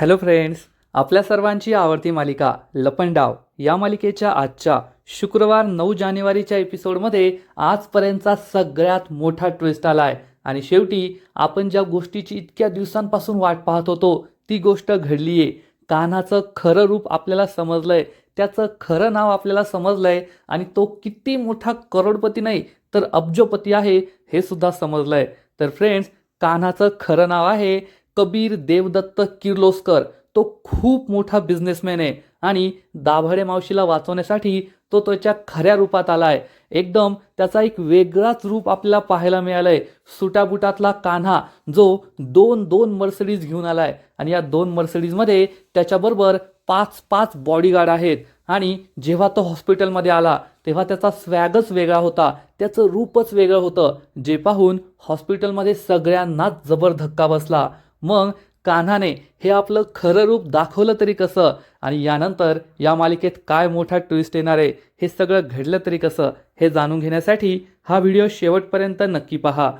Hello friends आपल्या सर्वांची आवडती मालिका लपंडाव या मालिकेच्या आजच्या शुक्रवार नऊ जानेवारीच्या एपिसोडमध्ये आजपर्यंतचा सगळ्यात मोठा ट्विस्ट आला आहे आणि शेवटी आपण ज्या गोष्टीची इतक्या दिवसांपासून वाट पाहत होतो ती गोष्ट घडली आहे कान्हाचं खरं रूप आपल्याला समजलंय. त्याचं खरं नाव आपल्याला समजलंय. आणि तो किती मोठा करोडपती नाही तर अब्जोपती आहे हे सुद्धा समजलंय. तर फ्रेंड्स कान्हाचं खरं नाव आहे कबीर देवदत्त किर्लोस्कर. तो खूप मोठा बिझनेसमॅन आहे आणि दाभाडे मावशीला वाचवण्यासाठी तो त्याच्या खऱ्या रूपात आलाय. एकदम त्याचा एक वेगळाच रूप आपल्याला पाहायला मिळालंय. सुटाबुटातला कान्हा जो दोन दोन मर्सडीज घेऊन आलाय आणि या दोन मर्सडीजमध्ये त्याच्याबरोबर पाच पाच बॉडीगार्ड आहेत. आणि जेव्हा तो हॉस्पिटलमध्ये आला तेव्हा त्याचा स्वॅगच वेगळा होता. त्याचं रूपच वेगळं होतं. जे पाहून हॉस्पिटलमध्ये सगळ्यांनाच जबर धक्का बसला. मग कान्हाने हे आपलं खरं रूप दाखवलं तरी कसं? आणि यानंतर या मालिकेत काय मोठा ट्विस्ट येणार आहे? हे सगळं घडलं तरी कसं? हे जाणून घेण्यासाठी हा व्हिडिओ शेवटपर्यंत नक्की पहा.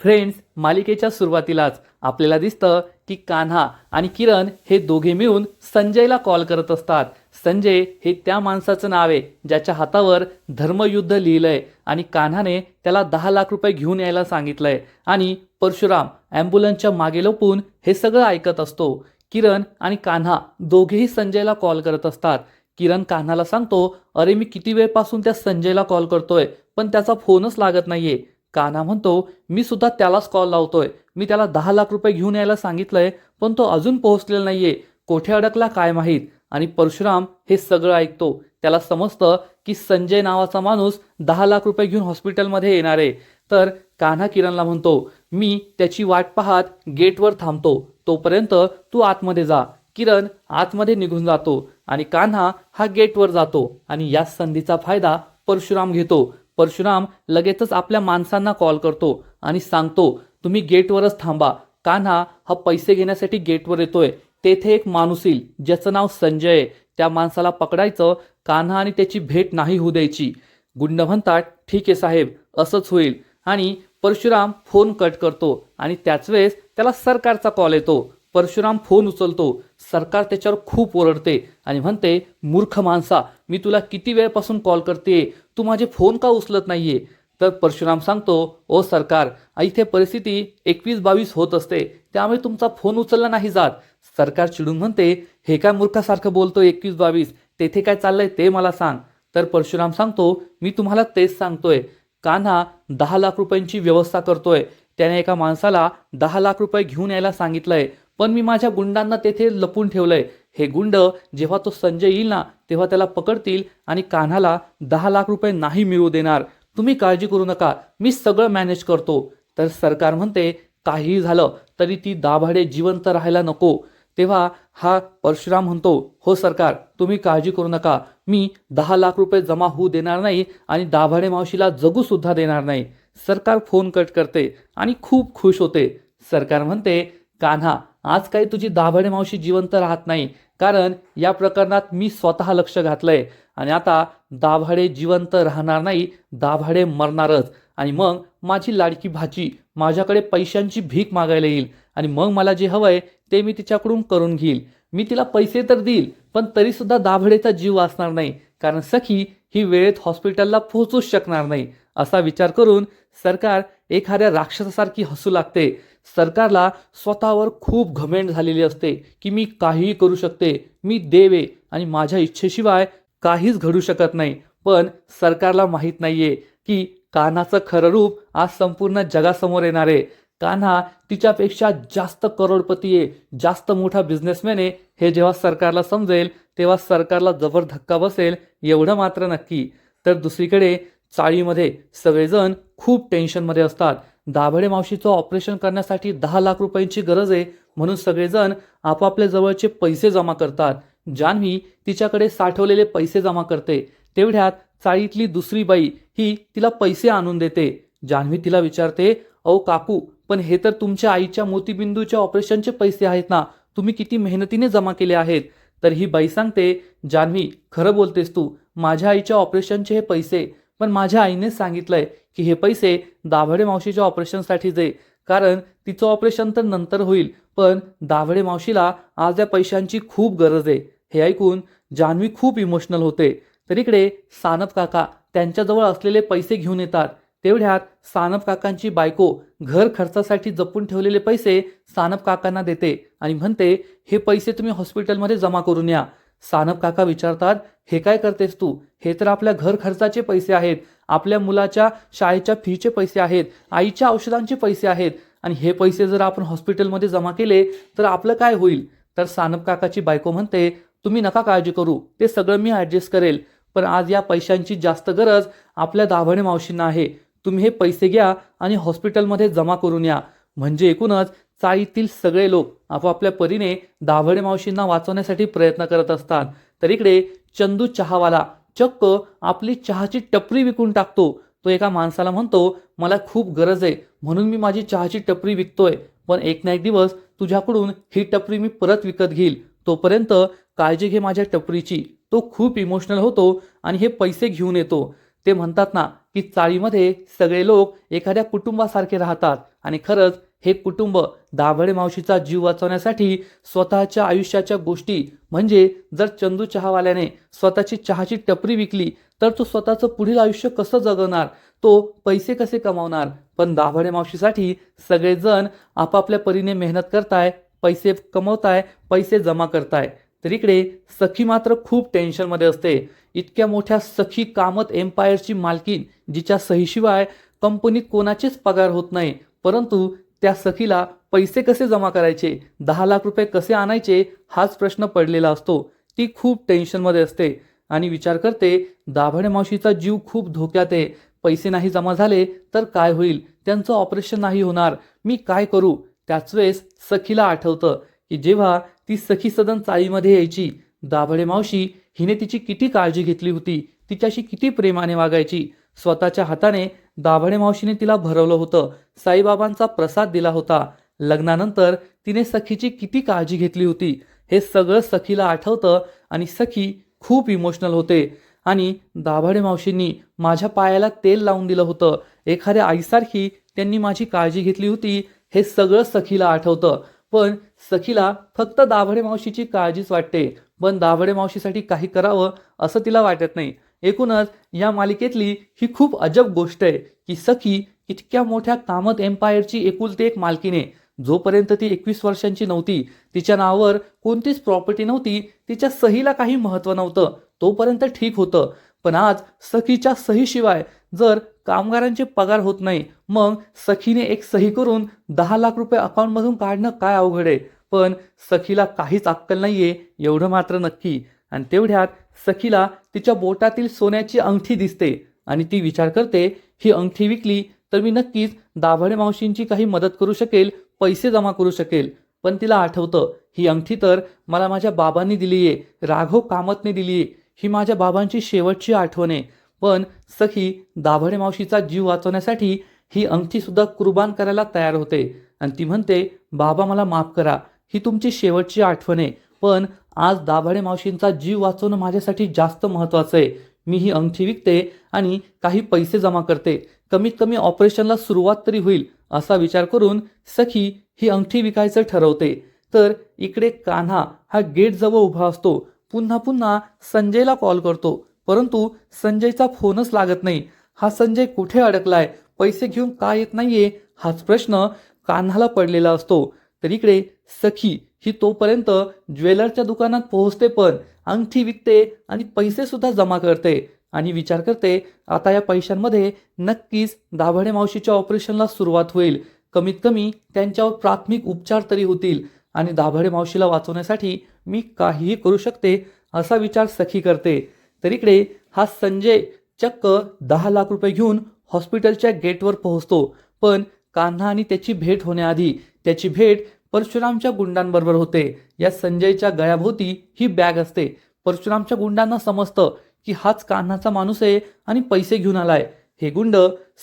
फ्रेंड्स मालिकेच्या सुरुवातीलाच आपल्याला दिसतं की कान्हा आणि किरण हे दोघे मिळून संजयला कॉल करत असतात. संजय हे त्या माणसाचं नाव आहे ज्याच्या हातावर धर्मयुद्ध लिहिलंय आणि कान्हाने त्याला दहा लाख रुपये घेऊन यायला सांगितलंय. आणि परशुराम ॲम्ब्युलन्सच्या मागे लपून हे सगळं ऐकत असतो. किरण आणि कान्हा दोघेही संजयला कॉल करत असतात. किरण कान्हाला सांगतो अरे मी किती वेळपासून त्या संजयला कॉल करतोय पण त्याचा फोनच लागत नाहीये. कान्हा म्हणतो मी सुद्धा त्यालाच कॉल लावतोय. मी त्याला दहा लाख रुपये घेऊन यायला सांगितलंय पण तो अजून पोहोचलेला नाहीये. कोठे अडकला काय माहीत? आणि परशुराम हे सगळं ऐकतो. त्याला समजतं की संजय नावाचा माणूस दहा लाख रुपये घेऊन हॉस्पिटलमध्ये येणार. आहे तर कान्हा किरणला म्हणतो मी त्याची वाट पाहत गेटवर थांबतो. तोपर्यंत तू आतमध्ये जा. किरण आतमध्ये निघून जातो आणि कान्हा हा गेटवर जातो आणि या संधीचा फायदा परशुराम घेतो. परशुराम लगेचच आपल्या माणसांना कॉल करतो आणि सांगतो तुम्ही गेटवरच थांबा. कान्हा हा पैसे घेण्यासाठी गेटवर येतोय. तेथे एक माणूस येईल ज्याचं नाव संजय आहे. त्या माणसाला पकडायचं कान्हा आणि त्याची भेट नाही होऊ द्यायची. गुंड म्हणतात ठीक आहे साहेब असंच होईल. आणि परशुराम फोन कट करतो आणि त्याच वेळेस त्याला सरकारचा कॉल येतो. परशुराम फोन उचलतो. सरकार त्याच्यावर खूप ओरडते आणि म्हणते मूर्ख माणसा मी तुला किती वेळपासून कॉल करते तू माझे फोन का उचलत नाहीये? तर परशुराम सांगतो ओ सरकार इथे परिस्थिती एकवीस बावीस होत असते. त्यामुळे तुमचा फोन उचलला नाही जात. सरकार चिडून म्हणते हे काय मूर्खासारखं बोलतो एकवीस बावीस? तेथे काय चाललंय ते मला सांग. तर परशुराम सांगतो मी तुम्हाला तेच सांगतोय. कान्हा दहा लाख रुपयांची व्यवस्था करतोय. त्याने एका माणसाला दहा लाख रुपये घेऊन यायला सांगितलंय. पण मी माझ्या गुंडांना तेथे लपून ठेवलंय. हे गुंड जेव्हा तो संजय येईल ना तेव्हा त्याला पकडतील आणि कान्हाला दहा लाख रुपये नाही मिळू देणार. तुम्ही काळजी करू नका. मी सगळं मॅनेज करतो. तर सरकार म्हणते काहीही झालं तरी ती दाभाडे जिवंत राहायला नको. तेव्हा हा परशुराम म्हणतो हो सरकार तुम्ही काळजी करू नका. मी दहा लाख रुपये जमा होऊ देणार नाही आणि दाभाडे मावशीला जगू सुद्धा देणार नाही. सरकार फोन कट करते आणि खूप खुश होते. सरकार म्हणते कान्हा आज काही तुझी दाभाडे मावशी जिवंत राहत नाही. कारण या प्रकरणात मी स्वतः लक्ष घातलंय. आणि आता दाभाडे जिवंत राहणार नाही दाभाडे मरणारच. आणि मग माझी लाडकी भाची माझ्याकडे पैशांची भीक मागायला येईल. आणि मग मला जे हवंय ते मी तिच्याकडून करून घेईल. मी तिला पैसे तर देईल पण तरीसुद्धा दाभडेचा जीव वाचणार नाही कारण सखी ही वेळेत हॉस्पिटलला पोहोचूच शकणार नाही असा विचार करून सरकार एखाद्या राक्षसासारखी हसू लागते. सरकारला स्वतःवर खूप घमेंड झालेली असते की मी काहीही करू शकते मी देव आहे आणि माझ्या इच्छेशिवाय काहीच घडू शकत नाही. पण सरकारला माहीत नाहीये की कानाचं खरं रूप आज संपूर्ण जगासमोर येणार आहे. कान्हा तिच्यापेक्षा जास्त करोडपती आहे जास्त मोठा बिझनेसमॅन आहे. हे जेव्हा सरकारला समजेल तेव्हा सरकारला जबर धक्का बसेल एवढं मात्र नक्की. तर दुसरीकडे चाळीमध्ये सगळेजण खूप टेन्शनमध्ये असतात. दाभडे मावशीचं ऑपरेशन करण्यासाठी दहा लाख रुपयांची गरज आहे म्हणून सगळेजण आपापल्या जवळचे पैसे जमा करतात. जान्हवी तिच्याकडे साठवलेले पैसे जमा करते. तेवढ्यात चाळीतली दुसरी बाई ही तिला पैसे आणून देते. जान्हवी तिला विचारते अहो काकू पण हे तर तुमच्या आईच्या मोतीबिंदूच्या ऑपरेशनचे पैसे आहेत ना. तुम्ही किती मेहनतीने जमा केले आहेत. तर ही बाई सांगते जान्हवी खरं बोलतेस तू. माझ्या आईच्या ऑपरेशनचे हे पैसे पण माझ्या आईने सांगितलंय की हे पैसे दाभडे मावशीच्या ऑपरेशनसाठी जे कारण तिचं ऑपरेशन तर नंतर होईल पण दाभडे मावशीला आज या पैशांची खूप गरज आहे. हे ऐकून जान्हवी खूप इमोशनल होते. तर इकडे सानप काका त्यांच्याजवळ असलेले पैसे घेऊन येतात. तेवढ्यात सानप काकांची बायको घर खर्चासाठी जपून ठेवलेले पैसे सानप काकांना देते आणि म्हणते हे पैसे तुम्ही हॉस्पिटलमध्ये जमा करून या. सानप काका विचारतात हे काय करतेस तू? हे तर आपल्या घर खर्चाचे पैसे आहेत आपल्या मुलाच्या शाळेच्या फीचे पैसे आहेत आईच्या औषधांचे पैसे आहेत आणि हे पैसे जर आपण हॉस्पिटलमध्ये जमा केले तर आपलं काय होईल? तर सानप काकाची बायको म्हणते तुम्ही नका काळजी करू ते सगळं मी ॲडजस्ट करेल पण आज या पैशांची जास्त गरज आपल्या दाभणे मावशींना आहे. तुम्ही हे पैसे घ्या आणि हॉस्पिटलमध्ये जमा करून या. म्हणजे एकूणच चाळीतील सगळे लोक आपापल्या परीने दाभडे मावशींना वाचवण्यासाठी प्रयत्न करत असतात. तर इकडे चंदू चहावाला चक्क आपली चहाची टपरी विकून टाकतो. तो एका माणसाला म्हणतो मला खूप गरज आहे म्हणून मी माझी चहाची टपरी विकतोय. पण एक ना एक दिवस तुझ्याकडून ही टपरी मी परत विकत घेईल. तोपर्यंत काळजी घे माझ्या टपरीची. तो खूप इमोशनल होतो आणि हे पैसे घेऊन येतो. ते म्हणतात ना की चाळीमध्ये सगळे लोक एखाद्या कुटुंबासारखे राहतात. आणि खरंच हे कुटुंब दाभडे मावशीचा जीव वाचवण्यासाठी स्वतःच्या आयुष्याच्या गोष्टी म्हणजे जर चंदू चहावाल्याने स्वतःची चहाची टपरी विकली तर तो स्वतःचं पुढील आयुष्य कसं जगवणार तो पैसे कसे कमावणार? पण दाभडे मावशीसाठी सगळेजण आपापल्या परीने मेहनत करताय पैसे कमवताय पैसे जमा करताय. तर इकडे सखी मात्र खूप टेन्शनमध्ये असते. इतक्या मोठ्या सखी कामत एम्पायरची मालकीन जिच्या सहीशिवाय कंपनीत कोणाचेच पगार होत नाही परंतु त्या सखीला पैसे कसे जमा करायचे दहा लाख रुपये कसे आणायचे हाच प्रश्न पडलेला असतो. ती खूप टेन्शनमध्ये असते आणि विचार करते दाभडे मावशीचा जीव खूप धोक्यात आहे. पैसे नाही जमा झाले तर काय होईल? त्यांचं ऑपरेशन नाही होणार. मी काय करू? त्याच वेळेस सखीला आठवतं की जेव्हा ती सखी सदन चाळीमध्ये यायची. दाभडे मावशी हिने तिची किती काळजी घेतली होती तिच्याशी किती प्रेमाने वागायची. स्वतःच्या हाताने दाभडे मावशीने तिला भरवलं होतं साईबाबांचा प्रसाद दिला होता. लग्नानंतर तिने सखीची किती काळजी घेतली होती हे सगळं सखीला आठवतं आणि सखी खूप इमोशनल होते. आणि दाभाडे मावशींनी माझ्या पायाला तेल लावून दिलं होतं. एखाद्या आईसारखी त्यांनी माझी काळजी घेतली होती हे सगळं सखीला आठवतं. पण सखीला फक्त दाभडे मावशीची काळजीच वाटते. पण दाभडे मावशीसाठी काही करावं असं तिला वाटत नाही. एकूणच या मालिकेतली ही खूप अजब गोष्ट आहे की सखी इतक्या मोठ्या कामत एम्पायरची एकुलती एक मालकीने. जोपर्यंत ती एकवीस वर्षांची नव्हती तिच्या नावावर कोणतीच प्रॉपर्टी नव्हती तिच्या सहीला काही महत्त्व नव्हतं. तोपर्यंत ठीक होतं. पण आज सखीच्या सहीशिवाय जर कामगारांचे पगार होत नाही मग सखीने एक सही करून दहा लाख रुपये अकाउंटमधून काढणं काय अवघड आहे? पण सखीला काहीच अक्कल नाही आहे एवढं मात्र नक्की. आणि तेवढ्यात सखीला तिच्या बोटातील सोन्याची अंगठी दिसते आणि ती विचार करते ही अंगठी विकली तर मी नक्कीच दाभडे मावशींची काही मदत करू शकेल पैसे जमा करू शकेल. पण तिला आठवतं ही अंगठी तर मला माझ्या बाबांनी दिली आहे राघव कामतने दिली आहे ही माझ्या बाबांची शेवटची आठवण आहे. पण सखी दाभडे मावशीचा जीव वाचवण्यासाठी ही अंगठीसुद्धा कुर्बान करायला तयार होते. आणि ती म्हणते बाबा मला माफ करा. ही तुमची शेवटची आठवण आहे. पण आज दाभाडे मावशींचा जीव वाचवणं माझ्यासाठी जास्त महत्त्वाचं आहे. मी ही अंगठी विकते आणि काही पैसे जमा करते. कमीत कमी ऑपरेशनला सुरुवात तरी होईल असा विचार करून सखी ही अंगठी विकायचं ठरवते. तर इकडे कान्हा हा गेटजवळ उभा असतो. पुन्हा पुन्हा संजयला कॉल करतो. परंतु संजयचा फोनच लागत नाही. हा संजय कुठे अडकलाय? पैसे घेऊन का येत नाहीये? हाच प्रश्न कान्हाला पडलेला असतो. तर इकडे सखी ही तोपर्यंत ज्वेलरच्या दुकानात पोहोचते पण. अंगठी विकते आणि पैसे सुद्धा जमा करते. आणि विचार करते आता या पैशांमध्ये नक्कीच दाभाडे मावशीच्या ऑपरेशनला सुरुवात होईल. कमीत कमी त्यांच्यावर प्राथमिक उपचार तरी होतील. आणि दाभाडे मावशीला वाचवण्यासाठी मी काहीही करू शकते असा विचार सखी करते. तर इकडे हा संजय चक्क दहा लाख रुपये घेऊन हॉस्पिटलच्या गेटवर पोहोचतो. पण कान्हा आणि त्याची भेट होण्याआधी त्याची भेट परशुरामच्या गुंडांबरोबर होते. या संजयच्या गळ्याभोवती ही बॅग असते. परशुरामच्या गुंडांना समजतं की हाच कान्हाचा माणूस आहे आणि पैसे घेऊन आलाय. हे गुंड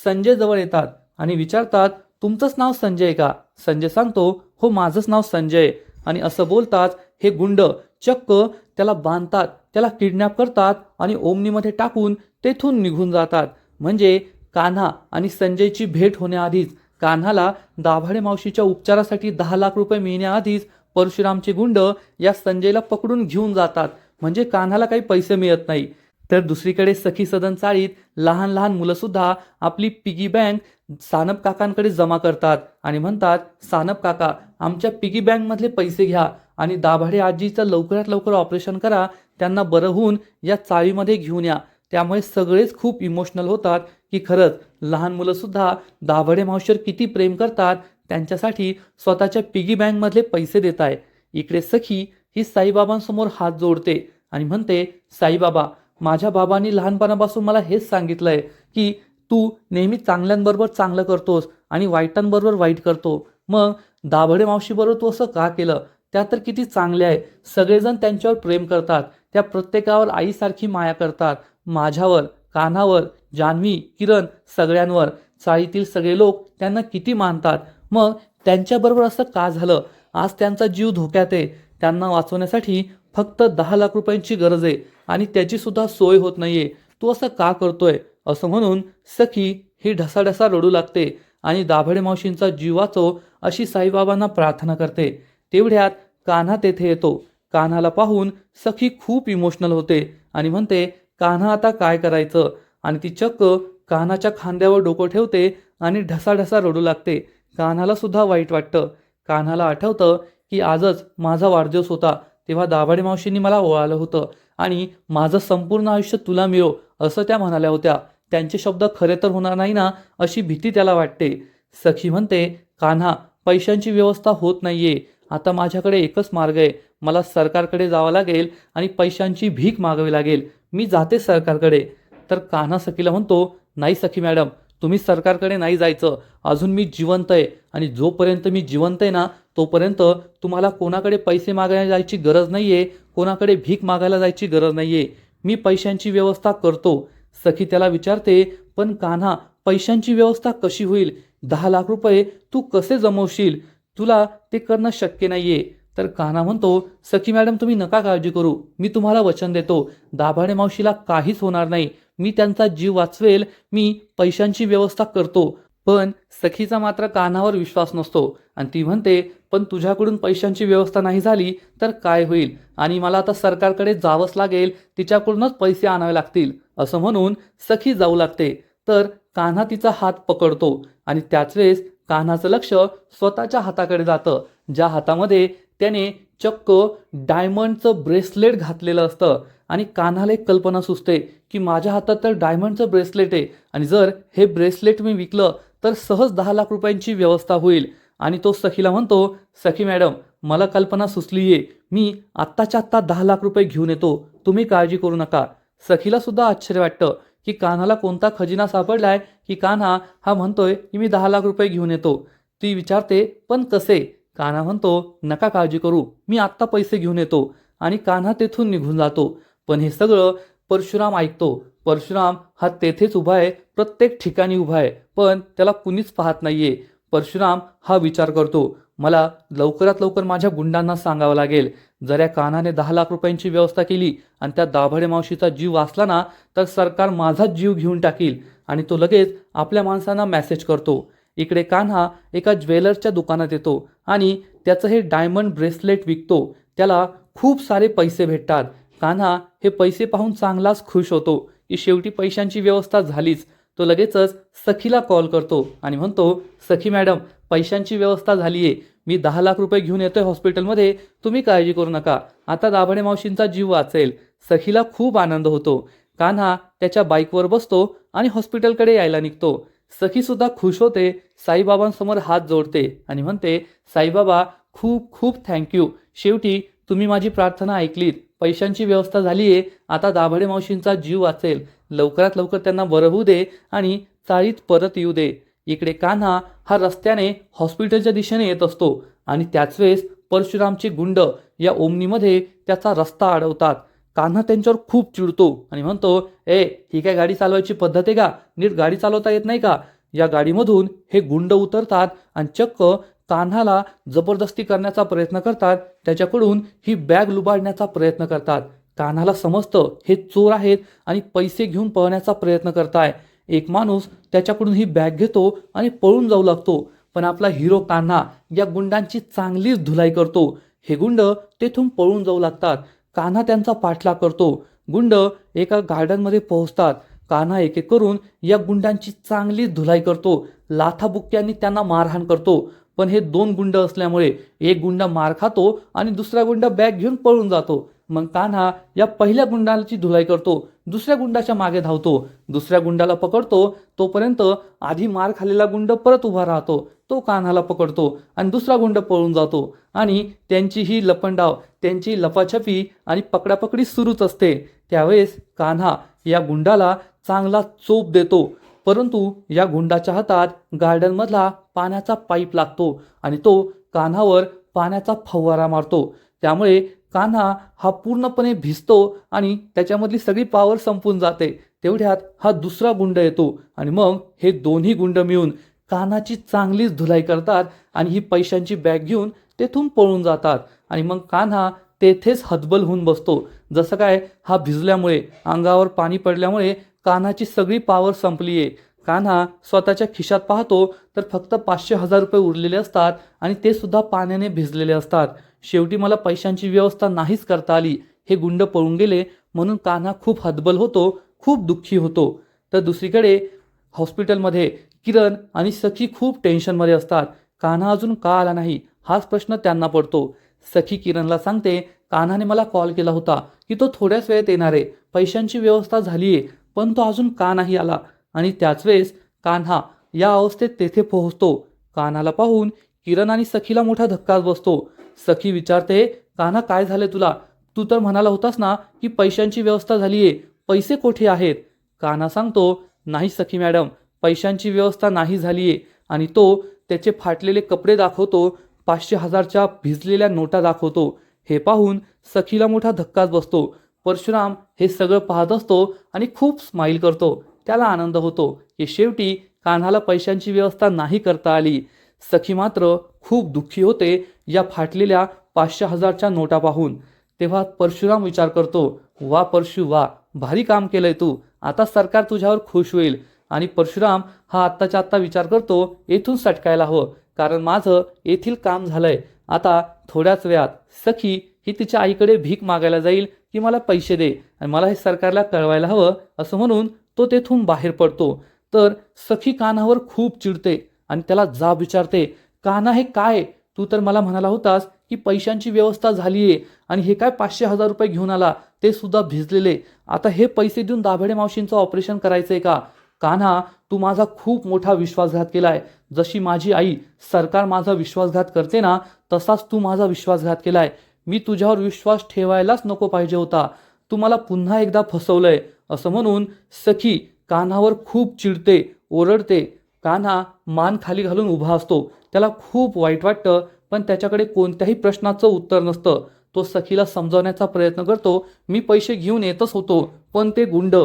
संजय जवळ येतात आणि विचारतात तुमचंच नाव संजय का? संजय सांगतो हो माझंच नाव संजय. आणि असं बोलताच हे गुंड चक्क त्याला बांधतात त्याला किडनॅप करतात आणि ओमनीमध्ये टाकून तेथून निघून जातात. म्हणजे कान्हा आणि संजयची भेट होण्याआधीच कान्हाला दाभाडे मावशीच्या उपचारासाठी दहा लाख रुपये मिळण्याआधीच परशुरामचे गुंड या संजयला पकडून घेऊन जातात. म्हणजे कान्हाला काही पैसे मिळत नाही. तर दुसरीकडे सखी सदन चाळीत लहान लहान मुलंसुद्धा आपली पिगी बँक सानप काकांकडे जमा करतात आणि म्हणतात सानप काका आमच्या पिगी बँकमधले पैसे घ्या आणि दाभाडे आजीचं लवकरात लवकर ऑपरेशन करा त्यांना बरं होऊन या चाळीमध्ये घेऊन या. त्यामुळे सगळेच खूप इमोशनल होतात की खरंच लहान मुलंसुद्धा दाभाडे मावशीवर किती प्रेम करतात त्यांच्यासाठी स्वतःच्या पिगी बँकमधले पैसे देत आहे इकडे सखी ही साईबाबांसमोर हात जोडते आणि म्हणते साईबाबा माझ्या बाबांनी लहानपणापासून मला हेच सांगितलं आहे की तू नेहमी चांगल्यांबरोबर चांगलं करतोस आणि वाईटांबरोबर वाईट करतो. मग दाभडे मावशीबरोबर तू असं का केलं? त्या तर किती चांगल्या आहे. सगळेजण त्यांच्यावर प्रेम करतात. त्या प्रत्येकावर आईसारखी माया करतात. माझ्यावर कान्हावर जान्हवी किरण सगळ्यांवर चाळीतील सगळे लोक त्यांना किती मानतात. मग त्यांच्याबरोबर असं का झालं? आज त्यांचा जीव धोक्यात आहे. त्यांना वाचवण्यासाठी फक्त दहा लाख रुपयांची गरज आहे. आणि त्याचीसुद्धा सोय होत नाहीये. तू असं का करतोय? असं म्हणून सखी ही ढसाढसा रडू लागते आणि दाभडे मावशींचा जीवाचो अशी साईबाबांना प्रार्थना करते. तेवढ्यात कान्हा तेथे येतो. कान्हाला पाहून सखी खूप इमोशनल होते आणि म्हणते कान्हा आता काय करायचं? आणि ती चक्क कान्हाच्या खांद्यावर डोकं ठेवते आणि ढसाढसा रडू लागते. कान्हाला सुद्धा वाईट वाटतं. कान्हाला आठवतं की आजच माझा वाढदिवस होता. तेव्हा दाभाडे मावशींनी मला ओळालं होतं. आणि माझं संपूर्ण आयुष्य तुला मिळो असं त्या म्हणाल्या होत्या. त्यांचे शब्द खरे तर होणार नाही ना अशी भीती त्याला वाटते. सखी म्हणते कान्हा पैशांची व्यवस्था होत नाहीये. आता माझ्याकडे एकच मार्ग आहे. मला सरकारकडे जावं लागेल आणि पैशांची भीक मागावी लागेल. मी जाते सरकारकडे. तर कान्हा सखीला म्हणतो नाही सखी मॅडम तुम्ही सरकारकडे नाही जायचं. अजून मी जिवंत आहे. आणि जोपर्यंत मी जिवंत आहे ना तोपर्यंत तुम्हाला कोणाकडे पैसे मागायला जायची गरज नाही आहे कोणाकडे भीक मागायला जायची गरज नाही आहे मी पैशांची व्यवस्था करतो. सखी त्याला विचारते पण कान्हा पैशांची व्यवस्था कशी होईल? दहा लाख रुपये तू कसे जमवशील? तुला ते करणं शक्य नाही आहे तर कान्हा म्हणतो सखी मॅडम तुम्ही नका काळजी करू. मी तुम्हाला वचन देतो. दाभाडे मावशीला काहीच होणार नाही. मी त्यांचा जीव वाचवेल मी पैशांची व्यवस्था करतो. पण सखीचा मात्र कानावर विश्वास नसतो. आणि ती म्हणते पण तुझ्याकडून पैशांची व्यवस्था नाही झाली तर काय होईल? आणि मला आता सरकारकडे जावंच लागेल तिच्याकडूनच पैसे आणावे लागतील. असं म्हणून सखी जाऊ लागते. तर कान्हा तिचा हात पकडतो. आणि त्याच वेळेस कान्हाचं लक्ष स्वतःच्या हाताकडे जातं. ज्या हातामध्ये त्याने चक्क डायमंडचं ब्रेसलेट घातलेलं असतं. आणि कान्हाला एक कल्पना सुचते की माझ्या हातात तर डायमंडचं ब्रेसलेट आहे आणि जर हे ब्रेसलेट मी विकलं तर सहज दहा लाख रुपयांची व्यवस्था होईल. आणि तो सखीला म्हणतो सखी मॅडम मला कल्पना सुचली आहे मी आत्ताच्या आत्ता दहा लाख रुपये घेऊन येतो. तुम्ही काळजी करू नका. सखीला सुद्धा आश्चर्य वाटतं की कान्हाला कोणता खजिना सापडलाय की कान्हा हा म्हणतोय की मी दहा लाख रुपये घेऊन येतो. ती विचारते पण कसे? कान्हा म्हणतो नका काळजी करू. मी आत्ता पैसे घेऊन येतो. आणि कान्हा तेथून निघून जातो. पण हे सगळं परशुराम ऐकतो. परशुराम हा तेथेच उभा आहे प्रत्येक ठिकाणी उभा आहे पण त्याला कुणीच पाहत नाहीये. परशुराम हा विचार करतो मला लवकरात लवकर माझ्या गुंडांना सांगावं लागेल. जर या कानाने दहा लाख रुपयांची व्यवस्था केली आणि त्या दाभाडे मावशीचा जीव वाचला ना तर सरकार माझाच जीव घेऊन टाकील आणि तो लगेच आपल्या माणसांना मेसेज करतो. इकडे कान्हा एका ज्वेलर्सच्या दुकानात येतो आणि त्याचं हे डायमंड ब्रेसलेट विकतो. त्याला खूप सारे पैसे भेटतात. कान्हा हे पैसे पाहून चांगलाच खुश होतो. की शेवटी पैशांची व्यवस्था झालीच. तो लगेचच सखीला कॉल करतो आणि म्हणतो सखी मॅडम पैशांची व्यवस्था झाली आहे मी दहा लाख रुपये घेऊन येतोय हॉस्पिटलमध्ये. तुम्ही काळजी करू नका. आता दाभाडे मावशींचा जीव वाचेल. सखीला खूप आनंद होतो. कान्हा त्याच्या बाईकवर बसतो आणि हॉस्पिटलकडे यायला निघतो. सखीसुद्धा खुश होते. साईबाबांसमोर हात जोडते आणि म्हणते साईबाबा खूप खूप थँक्यू. शेवटी तुम्ही माझी प्रार्थना ऐकलीत. पैशांची व्यवस्था झाली आहे आता दाभाडे मावशींचा जीव वाचेल. लवकरात लवकर त्यांना बरं होऊ दे आणि चाळीत परत येऊ दे. इकडे कान्हा हा रस्त्याने हॉस्पिटलच्या दिशेने येत असतो आणि त्याच वेळेस परशुरामचे गुंड या ओमनीमध्ये त्याचा रस्ता अडवतात. कान्हा त्यांच्यावर खूप चिडतो आणि म्हणतो ए ही काय गाडी चालवायची पद्धत आहे का? नीट गाडी चालवता येत नाही का? या गाडीमधून हे गुंड उतरतात आणि चक्क कान्हाला जबरदस्ती करण्याचा प्रयत्न करतात त्याच्याकडून ही बॅग लुबाडण्याचा प्रयत्न करतात. कान्हाला समजतं हे चोर आहेत आणि पैसे घेऊन पळण्याचा प्रयत्न करताय. एक माणूस त्याच्याकडून ही बॅग घेतो आणि पळून जाऊ लागतो. पण आपला हिरो कान्हा या गुंडांची चांगलीच धुलाई करतो. हे गुंड तेथून पळून जाऊ लागतात. कान्हा त्यांचा पाठलाग करतो. गुंड एका गार्डनमध्ये पोहोचतात. कान्हा एक एक करून या गुंडांची चांगलीच धुलाई करतो. लाथाबुक्क्यांनी त्यांना मारहाण करतो. पण हे दोन गुंड असल्यामुळे एक गुंड मार खातो आणि दुसरा गुंड बॅग घेऊन पळून जातो. मग कान्हा या पहिल्या गुंडाची धुलाई करतो दुसऱ्या गुंडाच्या मागे धावतो दुसऱ्या गुंडाला पकडतो तोपर्यंत आधी मार खाल्लेला गुंड परत उभा राहतो तो कान्हाला पकडतो आणि दुसरा गुंड पळून जातो आणि त्यांची ही लपंडाव त्यांची लपाछपी आणि पकडापकडी सुरूच असते. त्यावेळेस कान्हा या गुंडाला चांगला चोप देतो परंतु या गुंडाच्या हातात गार्डनमधला पाण्याचा पाईप लागतो आणि तो कान्हावर पाण्याचा फवारा मारतो. त्यामुळे कान्हा हा पूर्णपणे भिजतो आणि त्याच्यामधली सगळी पावर संपून जाते. तेवढ्यात हा दुसरा गुंड येतो आणि मग हे दोन्ही गुंड मिळून कान्हाची चांगलीच धुलाई करतात आणि ही पैशांची बॅग घेऊन तेथून पळून जातात. आणि मग कान्हा तेथेच हतबल होऊन बसतो. जसं काय हा भिजल्यामुळे अंगावर पाणी पडल्यामुळे कान्हाची सगळी पॉवर संपली आहे कान्हा स्वतःच्या खिशात पाहतो तर फक्त पाचशे हजार रुपये उरलेले असतात आणि ते सुद्धा पाण्याने भिजलेले असतात. शेवटी मला पैशांची व्यवस्था नाहीच करता आली. हे गुंड पळून गेले म्हणून कान्हा खूप हतबल होतो खूप दुःखी होतो. तर दुसरीकडे हॉस्पिटलमध्ये किरण आणि सखी खूप टेन्शनमध्ये असतात. कान्हा अजून का आला नाही? हाच प्रश्न त्यांना पडतो. सखी किरणला सांगते कान्हाने मला कॉल केला होता की तो थोड्याच वेळेत येणार आहे. पैशांची व्यवस्था झाली आहे पण तो अजून का नाही आला? आणि त्याच वेळेस कान्हा या अवस्थेत तेथे पोहोचतो. कान्हाला पाहून किरण आणि सखीला मोठा धक्काच बसतो. सखी विचारते कान्हा काय झाले तुला? तू तर म्हणाला होतास ना की पैशांची व्यवस्था झाली आहे पैसे कोठे आहेत? कान्हा सांगतो नाही सखी मॅडम पैशांची व्यवस्था नाही झाली आहे आणि तो त्याचे फाटलेले कपडे दाखवतो पाचशे हजारच्या भिजलेल्या नोटा दाखवतो. हे पाहून सखीला मोठा धक्काच बसतो. परशुराम हे सगळं पाहत असतो आणि खूप स्माईल करतो. त्याला आनंद होतो की शेवटी कान्हाला पैशांची व्यवस्था नाही करता आली. सखी मात्र खूप दुःखी होते या फाटलेल्या पाचशे हजारच्या नोटा पाहून. तेव्हा परशुराम विचार करतो वा परशु वा भारी काम केलंय तू. आता सरकार तुझ्यावर खुश होईल. आणि परशुराम हा आत्ताच्या आत्ता विचार करतो येथून सटकायला हवं कारण माझं येथील काम झालंय. आता थोड्याच वेळात सखी ही तिच्या आईकडे भीक मागायला जाईल की मला पैसे दे आणि मला हे सरकारला कळवायला हवं असं म्हणून तो तेथून बाहेर पडतो. तर सखी कान्हावर खूप चिडते आणि त्याला जाब विचारते कान्हा हे काय? तू तर मला म्हणाला होतास की पैशांची व्यवस्था झाली आहे आणि हे काय पाचशे हजार रुपये घेऊन आला? ते सुद्धा भिजलेले. आता हे पैसे देऊन दाभडे मावशींचं ऑपरेशन करायचं आहे का? कान्हा तू माझा खूप मोठा विश्वासघात केलाय. जशी माझी आई सरकार माझा विश्वासघात करते ना तसाच तू माझा विश्वासघात केलाय. मी तुझ्यावर विश्वास ठेवायलाच नको पाहिजे होता. तू मला पुन्हा एकदा फसवलंय. असं म्हणून सखी कान्हावर खूप चिडते ओरडते. कान्हा मान खाली घालून उभा असतो. त्याला खूप वाईट वाटतं पण त्याच्याकडे कोणत्याही प्रश्नाचं उत्तर नसतं. तो सखीला समजावण्याचा प्रयत्न करतो. मी पैसे घेऊन येतच होतो पण ते गुंड.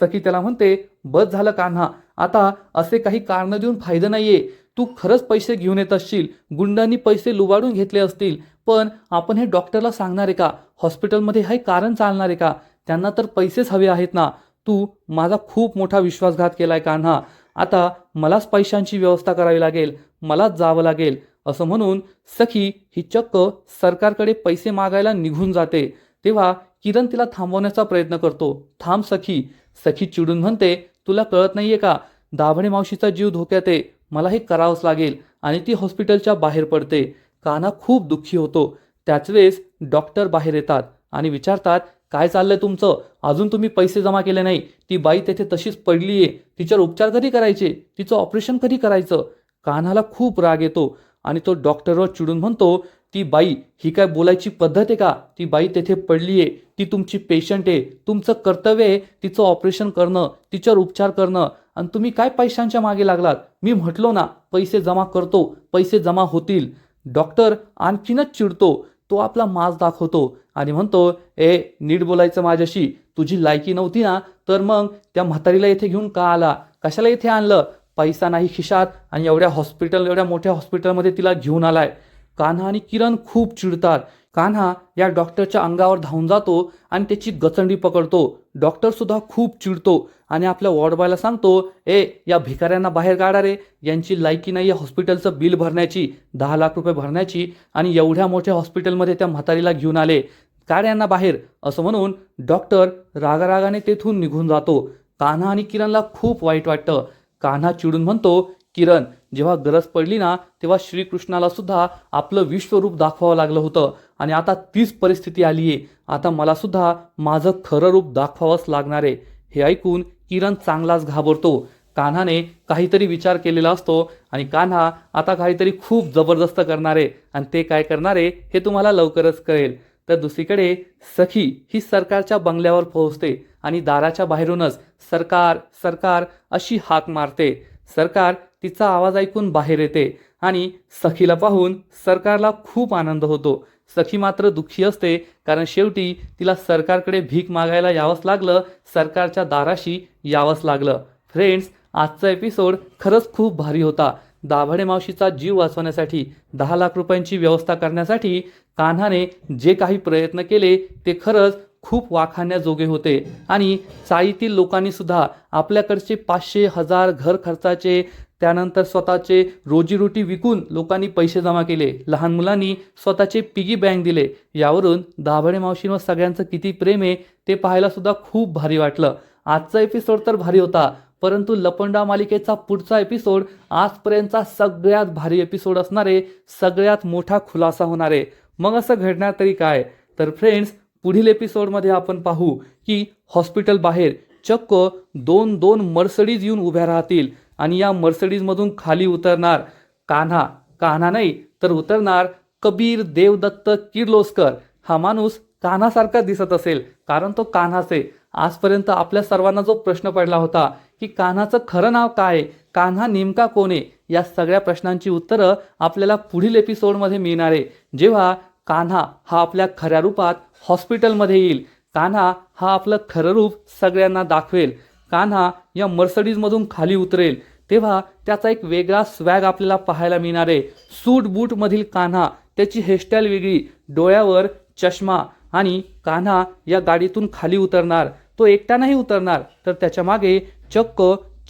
सखी त्याला म्हणते बस झालं कान्हा. आता असे काही कारणं देऊन फायदा नाहीये. तू खरंच पैसे घेऊन येत असशील. गुंडांनी पैसे लुबाडून घेतले असतील. पण आपण हे डॉक्टरला सांगणार आहे का? हॉस्पिटलमध्ये हे कारण चालणार आहे का? त्यांना तर पैसेच हवे आहेत ना. तू माझा खूप मोठा विश्वासघात केला आहे कान्हा. आता मलाच पैशांची व्यवस्था करावी लागेल. मलाच जावं लागेल. असं म्हणून सखी ही चक्क सरकारकडे पैसे मागायला निघून जाते. तेव्हा किरण तिला थांबवण्याचा प्रयत्न करतो. थांब सखी. सखी चिडून म्हणते तुला कळत नाहीये का? दाभणे मावशीचा जीव धोक्यात आहे. मला हे करावंच लागेल. आणि ती हॉस्पिटलच्या बाहेर पडते. कान्हा खूप दुःखी होतो. त्याच वेळेस डॉक्टर बाहेर येतात आणि विचारतात काय चाललंय तुमचं? अजून तुम्ही पैसे जमा केले नाही. ती बाई तेथे तशीच पडली आहे तिच्यावर उपचार कधी करायचे? तिचं ऑपरेशन कधी करायचं? कान्हाला खूप राग येतो आणि तो डॉक्टरवर चिडून म्हणतो ती बाई ही काय बोलायची पद्धत आहे का? ती बाई तेथे पडली आहे ती तुमची पेशंट आहे. तुमचं कर्तव्य आहे तिचं ऑपरेशन करणं तिच्यावर उपचार करणं. आणि तुम्ही काय पैशांच्या मागे लागलात? मी म्हटलो ना पैसे जमा करतो. पैसे जमा होतील. डॉक्टर आणखीनच चिडतो तो आपला मास दाखवतो आणि म्हणतो ए नीट बोलायचं माझ्याशी तुझी लायकी नव्हती ना तर मग त्या म्हातारीला इथे घेऊन का आला? कशाला इथे आणलं? पैसा नाही खिशात आणि एवढ्या हॉस्पिटल एवढ्या मोठ्या हॉस्पिटलमध्ये तिला घेऊन आलाय. कान्हा आणि किरण खूप चिडतात. कान्हा या डॉक्टरच्या अंगावर धावून जातो आणि त्याची गचंडी पकडतो. डॉक्टरसुद्धा खूप चिडतो आणि आपल्या वॉर्डबॉयला सांगतो ए या भिकाऱ्यांना बाहेर काढा रे. यांची लायकी नाही या हॉस्पिटलचं बिल भरण्याची दहा लाख रुपये भरण्याची आणि एवढ्या मोठ्या हॉस्पिटलमध्ये त्या म्हातारीला घेऊन आले. काढ यांना बाहेर. असं म्हणून डॉक्टर रागारागाने तेथून निघून जातो. कान्हा आणि किरणला खूप वाईट वाटतं. कान्हा चिडून म्हणतो किरण जेव्हा गरज पडली ना तेव्हा श्रीकृष्णाला सुद्धा आपलं विश्वरूप दाखवावं लागलं होतं. आणि आता तीच परिस्थिती आली आहे. आता मला सुद्धा माझं खरं रूप दाखवावंच लागणार आहे. हे ऐकून किरण चांगलाच घाबरतो. कान्हाने काहीतरी विचार केलेला असतो आणि कान्हा आता काहीतरी खूप जबरदस्त करणार आहे. आणि ते काय करणार आहे हे तुम्हाला लवकरच कळेल. तर दुसरीकडे सखी ही सरकारच्या बंगल्यावर पोहोचते आणि दाराच्या बाहेरूनच सरकार सरकार अशी हाक मारते. सरकार तिचा आवाज ऐकून बाहेर येते आणि सखीला पाहून सरकारला खूप आनंद होतो. सखी मात्र दुःखी असते कारण शेवटी तिला सरकारकडे भीक मागायला यावंच लागलं सरकारच्या दाराशी यावंच लागलं. फ्रेंड्स आजचा एपिसोड खरंच खूप भारी होता. दाभाडे मावशीचा जीव वाचवण्यासाठी दहा लाख रुपयांची व्यवस्था करण्यासाठी कान्हाने जे काही प्रयत्न केले ते खरंच खूप वाखाण्याजोगे होते. आणि चाळीतील लोकांनीसुद्धा आपल्याकडचे पाचशे हजार घर खर्चाचे त्यानंतर स्वतःचे रोजीरोटी विकून लोकांनी पैसे जमा केले. लहान मुलांनी स्वतःचे पिगी बँक दिले. यावरून दाभाडे मावशींवर सगळ्यांचं किती प्रेम आहे ते पाहायलासुद्धा खूप भारी वाटलं. आजचा एपिसोड तर भारी होता परंतु लपंडा मालिकेचा पुढचा एपिसोड आजपर्यंतचा सगळ्यात भारी एपिसोड असणारे सगळ्यात मोठा खुलासा होणार. आहे मग असं घडणार तरी काय? तर फ्रेंड्स पुढील एपिसोडमध्ये आपण पाहू की हॉस्पिटल बाहेर चक्क दोन दोन मर्सडीज येऊन उभ्या राहतील आणि या मर्सडीजमधून खाली उतरणार कान्हा. कान्हा नाही तर उतरणार कबीर देवदत्त किर्लोस्कर. हा माणूस कान्हासारखा दिसत असेल कारण तो कान्हाच. आहे आजपर्यंत आपल्या सर्वांना जो प्रश्न पडला होता की कान्हाचं खरं नाव काय आहे? कान्हा नेमका कोण आहे या सगळ्या प्रश्नांची उत्तरं आपल्याला पुढील एपिसोडमध्ये मिळणार आहे. जेव्हा कान्हा हा आपल्या खऱ्या रूपात हॉस्पिटलमध्ये येईल. कान्हा हा आपलं खरं रूप सगळ्यांना दाखवेल. कान्हा या मर्सडीजमधून खाली उतरेल. तेव्हा त्याचा एक वेगळा स्वॅग आपल्याला पाहायला मिळणार आहे. सूट बूटमधील कान्हा त्याची हेअरस्टाईल वेगळी डोळ्यावर चष्मा आणि कान्हा या गाडीतून खाली उतरणार. तो एकटा नाही उतरणार तर त्याच्यामागे चक्क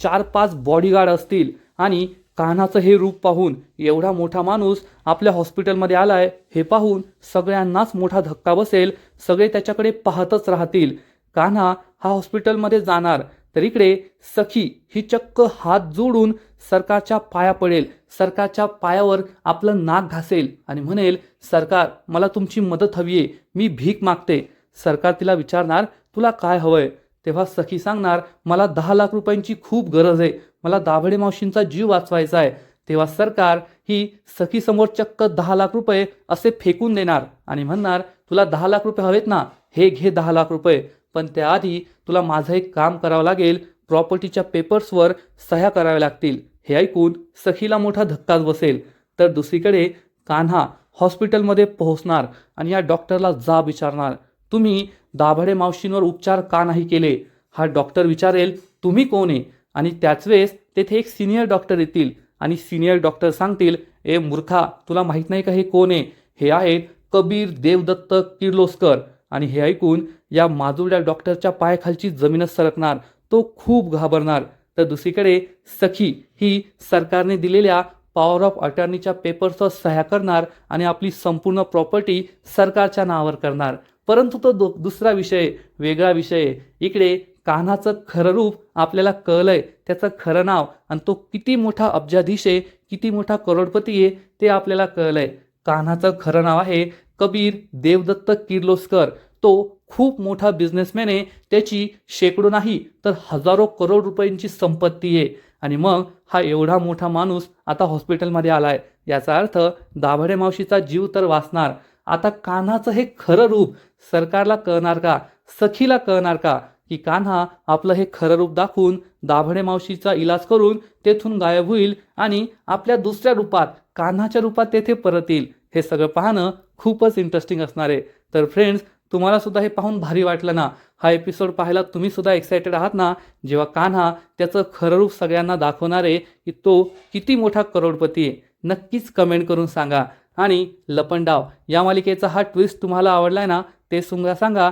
चार पाच बॉडीगार्ड असतील आणि कान्हाचं हे रूप पाहून एवढा मोठा माणूस आपल्या हॉस्पिटलमध्ये आलाय हे पाहून सगळ्यांनाच मोठा धक्का बसेल सगळे त्याच्याकडे पाहतच राहतील. कान्हा हा हॉस्पिटलमध्ये जाणार तर इकडे सखी ही चक्क हात जोडून सरकारच्या पाया पडेल सरकारच्या पायावर आपलं नाक घासेल आणि म्हणेल सरकार मला तुमची मदत हवी आहे मी भीक मागते. सरकार तिला विचारणार तुला काय हवंय? तेव्हा सखी सांगणार मला दहा लाख रुपयांची खूप गरज आहे मला दाभडे मावशींचा जीव वाचवायचा आहे. तेव्हा सरकार ही सखीसमोर चक्क दहा लाख रुपये असे फेकून देणार आणि म्हणणार तुला दहा लाख रुपये हवेत ना? हे घे दहा लाख रुपये. पण त्याआधी तुला माझं एक काम करावं लागेल. प्रॉपर्टीच्या पेपर्सवर सह्या कराव्या लागतील. हे ऐकून सखीला मोठा धक्काच बसेल. तर दुसरीकडे कान्हा हॉस्पिटलमध्ये पोहोचणार आणि या डॉक्टरला जाब विचारणार तुम्ही दाभडे मावशींवर उपचार का नाही केले? हा डॉक्टर विचारेल तुम्ही कोण आहे? आणि त्याच वेळेस तेथे एक सिनियर डॉक्टर येतील. आणि सिनियर डॉक्टर सांगतील ए मूर्खा तुला माहीत नाही का हे कोण आहे? हे आहेत कबीर देवदत्त किर्लोस्कर. आणि हे ऐकून या माजुरड्या डॉक्टरच्या पायाखालची जमीनच सरकणार. तो खूप घाबरणार. तर दुसरीकडे सखी ही सरकारने दिलेल्या पॉवर ऑफ अटर्नीच्या पेपर्सवर सह्या करणार आणि आपली संपूर्ण प्रॉपर्टी सरकारच्या नावावर करणार. परंतु तो दु दुसरा विषय वेगळा विषय. इकडे कान्हाचं खरं रूप आपल्याला कळलंय त्याचं खरं नाव आणि तो किती मोठा अब्जाधीश आहे किती मोठा करोडपती आहे ते आपल्याला कळलंय. कान्हाचं खरं नाव आहे कबीर देवदत्त किर्लोस्कर. तो खूप मोठा बिझनेसमॅन आहे त्याची शेकडो नाही तर हजारो करोड रुपयांची संपत्ती आहे. आणि मग हा एवढा मोठा माणूस आता हॉस्पिटलमध्ये आलाय. याचा अर्थ दाभडे मावशीचा जीव तर वाचणार. आता कान्हाचं हे खरं रूप सरकारला कळणार का? सखीला कळणार का? की कान्हा आपलं हे खरं रूप दाखवून दाभडे मावशीचा इलाज करून तेथून गायब होईल आणि आपल्या दुसऱ्या रूपात कान्हाच्या रूपात तेथे परत येईल हे सगळं पाहणं खूपच इंटरेस्टिंग असणार आहे. तर फ्रेंड्स तुम्हाला सुद्धा हे पाहून भारी वाटलं ना? हा एपिसोड पाहायला तुम्ही सुद्धा एक्सायटेड आहात ना? जेव्हा कान्हा त्याचं खरं रूप सगळ्यांना दाखवणार आहे की तो किती मोठा करोडपती आहे. नक्कीच कमेंट करून सांगा. आणि लपंडाव या मालिकेचा हा ट्विस्ट तुम्हाला आवडलाय ना ते सुद्धा सांगा.